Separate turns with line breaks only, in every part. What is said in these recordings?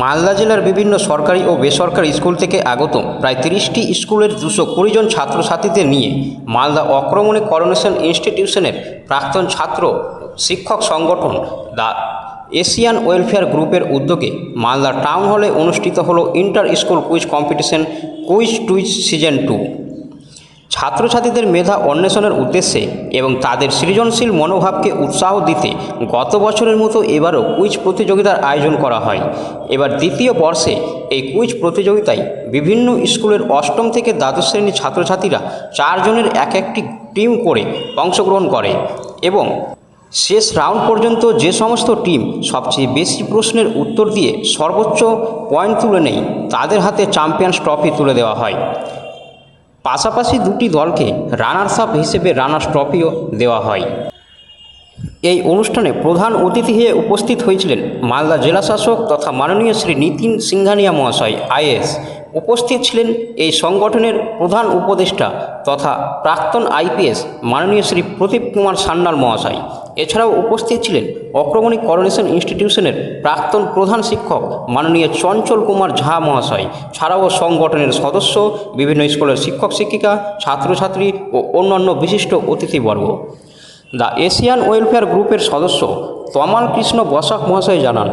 মালদা জেলার বিভিন্ন সরকারি ও বেসরকারি স্কুল থেকে আগত প্রায় তিরিশটি স্কুলের দুশো কুড়িজন ছাত্রছাত্রীদের নিয়ে মালদা অক্রমণী করোনেশন ইনস্টিটিউশনের প্রাক্তন ছাত্র শিক্ষক সংগঠন দা এশিয়ান ওয়েলফেয়ার গ্রুপের উদ্যোগে মালদা টাউন হলে অনুষ্ঠিত হল inter school quiz competition quiz টুইজ season two. ছাত্রছাত্রীদের মেধা অন্বেষণের উদ্দেশ্যে এবং তাদের সৃজনশীল মনোভাবকে উৎসাহ দিতে গত বছরের মতো এবারও কুইজ প্রতিযোগিতার আয়োজন করা হয়। এবার দ্বিতীয় বর্ষে এই কুইজ প্রতিযোগিতায় বিভিন্ন স্কুলের অষ্টম থেকে দ্বাদশ শ্রেণির ছাত্রছাত্রীরা চারজনের এক একটি টিম করে অংশগ্রহণ করে এবং শেষ রাউন্ড পর্যন্ত যে সমস্ত টিম সবচেয়ে বেশি প্রশ্নের উত্তর দিয়ে সর্বোচ্চ পয়েন্ট তুলে নেয়, তাদের হাতে চ্যাম্পিয়ন্স ট্রফি তুলে দেওয়া হয়। পাশাপাশি দুটি দলকে রানার্স আপ হিসেবে রানার্স ট্রফিও দেওয়া হয়। এই অনুষ্ঠানে প্রধান অতিথি হয়ে উপস্থিত হয়েছিলেন মালদা জেলাশাসক তথা মাননীয় শ্রী নীতিন সিংহানিয়া মহাশয় আইএস উপস্থিত ছিলেন এই সংগঠনের প্রধান উপদেষ্টা তথা প্রাক্তন আইপিএস মাননীয় শ্রী প্রদীপ কুমার সান্যাল মহাশয়। এছাড়াও উপস্থিত ছিলেন অক্রমণী করোনেশন ইনস্টিটিউশনের প্রাক্তন প্রধান শিক্ষক মাননীয় চঞ্চল কুমার ঝা মহাশয়। ছাড়াও সংগঠনের সদস্য, বিভিন্ন স্কুলের শিক্ষক শিক্ষিকা, ছাত্রছাত্রী ও অন্যান্য বিশিষ্ট অতিথিবর্গ। দ্য এশিয়ান ওয়েলফেয়ার গ্রুপের সদস্য তমাল কৃষ্ণ বসাক মহাশয় জানান,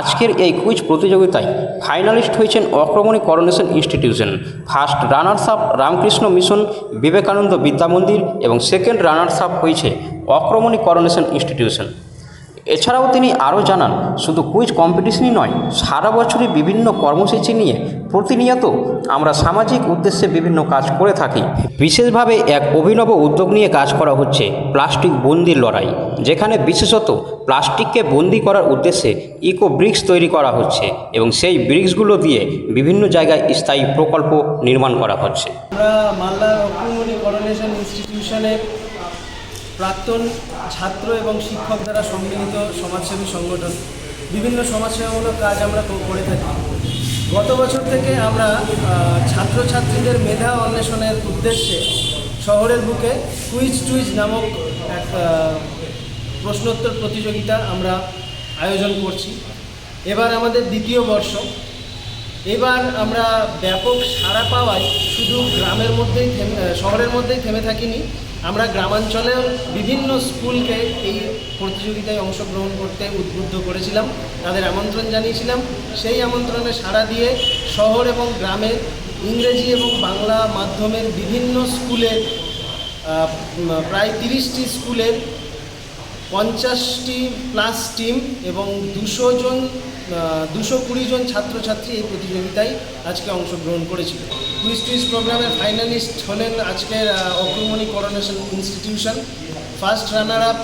আজকের এই কুইজ প্রতিযোগিতায় ফাইনালিস্ট হয়েছেন Agramani Coronation Institution. First runners up Ramakrishna Mission, Vivekananda Vidya Mandir এবং সেকেন্ড রানার্স আপ হয়েছে অক্রমণী করোনেশন ইনস্টিটিউশন। এছাড়াও তিনি আরও জানান, শুধু কুইজ কম্পিটিশনই নয়, সারা বছরই বিভিন্ন কর্মসূচি নিয়ে প্রতিনিয়ত আমরা সামাজিক উদ্দেশ্যে বিভিন্ন কাজ করে থাকি। বিশেষভাবে এক অভিনব উদ্যোগ নিয়ে কাজ করা হচ্ছে প্লাস্টিক বন্দির লড়াই, যেখানে বিশেষত প্লাস্টিককে বন্দি করার উদ্দেশ্যে ইকো ব্রিক্স তৈরি করা হচ্ছে এবং সেই ব্রিক্সগুলো দিয়ে বিভিন্ন জায়গায় স্থায়ী প্রকল্প নির্মাণ করা হচ্ছে।
মালদা ইনস্টিটিউশনের প্রাক্তন ছাত্র এবং শিক্ষক দ্বারা সম্মিলিত সমাজসেবী সংগঠন। বিভিন্ন সমাজসেবামূলক কাজ আমরা করে থাকি। গত বছর থেকে আমরা ছাত্রছাত্রীদের মেধা অন্বেষণের উদ্দেশ্যে শহরের বুকে কুইজ টুইজ নামক এক প্রশ্নোত্তর প্রতিযোগিতা আমরা আয়োজন করছি। এবার আমাদের দ্বিতীয় বর্ষ। এবার আমরা ব্যাপক সাড়া পাওয়ায় শুধু গ্রামের মধ্যেই শহরের মধ্যেই থেমে থাকিনি আমরা গ্রামাঞ্চলের বিভিন্ন স্কুলকে এই প্রতিযোগিতায় অংশগ্রহণ করতে উদ্বুদ্ধ করেছিলাম, তাদের আমন্ত্রণ জানিয়েছিলাম। সেই আমন্ত্রণে সাড়া দিয়ে শহর এবং গ্রামে ইংরেজি এবং বাংলা মাধ্যমের বিভিন্ন স্কুলের প্রায় তিরিশটি স্কুলের পঞ্চাশটি প্লাস টিম এবং দুশো জন দুশো কুড়ি জন ছাত্রছাত্রী এই প্রতিযোগিতায় আজকে অংশগ্রহণ করেছিল। কুইজ টুইজ প্রোগ্রামের ফাইনালিস্ট হলেন আজকের Agramani Coronation Institution first runner up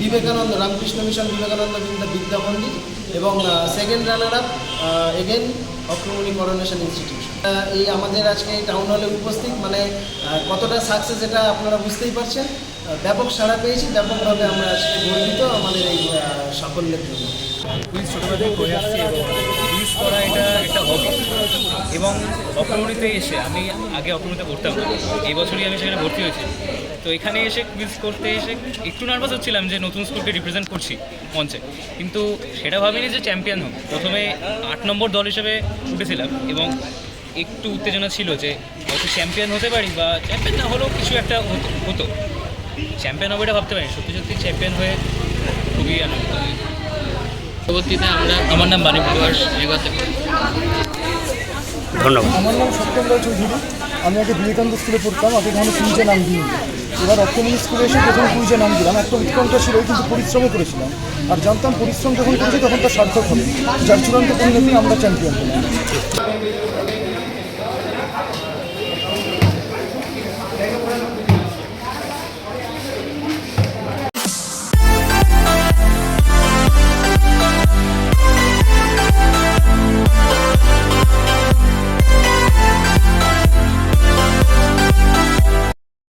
Vivekananda, Ramakrishna Mission Vivekananda Vidya Mandir এবং second runner up again Agramani Coronation Institution এই আমাদের আজকে টাউন হলে উপস্থিত মানে কতটা সাকসেস এটা আপনারা বুঝতেই পারছেন। ব্যাপক সাড়া পেয়েছি, ব্যাপকভাবে আমরা আজকে গর্বিত আমাদের এই সাফল্যের জন্য।
কুইজ এবং কুইজ করা এটা একটা হবি এবং এসে আমি আগে অক্রমণীতে পড়তাম। না। এই বছরই আমি সেখানে ভর্তি হয়েছি। তো এখানে এসে কুইজ করতে এসে একটু নার্ভাস হচ্ছিলাম যে নতুন স্কুলকে রিপ্রেজেন্ট করছি মঞ্চে। কিন্তু সেটা ভাবিনি যে চ্যাম্পিয়ন হোক প্রথমে আট নম্বর দল হিসেবে উঠেছিলাম এবং একটু উত্তেজনা ছিল যে চ্যাম্পিয়ন হতে পারি বা চ্যাম্পিয়ন না হলেও কিছু একটা হতো। চ্যাম্পিয়ন হবে এটা ভাবতে পারি সত্যি সত্যি চ্যাম্পিয়ন হয়ে খুবই আনন্দিত। পরবর্তীতে আমরা আমার নাম বাণী প্রকাশ
ধন্যবাদ।
আমার নাম সত্যেন্দ্র চৌধুরী। আমি আগে বিবেকানন্দ স্কুলে পড়তাম আগে এখানে কুইজে নাম দিই। এবার অক্টোমিনি স্কুলে এসে প্রথম কুইজে নাম দিলাম। একটা উৎকণ্ঠা ছিল কিন্তু পরিশ্রমও করেছিলাম। আর জানতাম পরিশ্রম যখন করেছি তখন তার সার্থক হবে যার চূড়ান্ত পরিণতি আমরা চ্যাম্পিয়ন হলাম।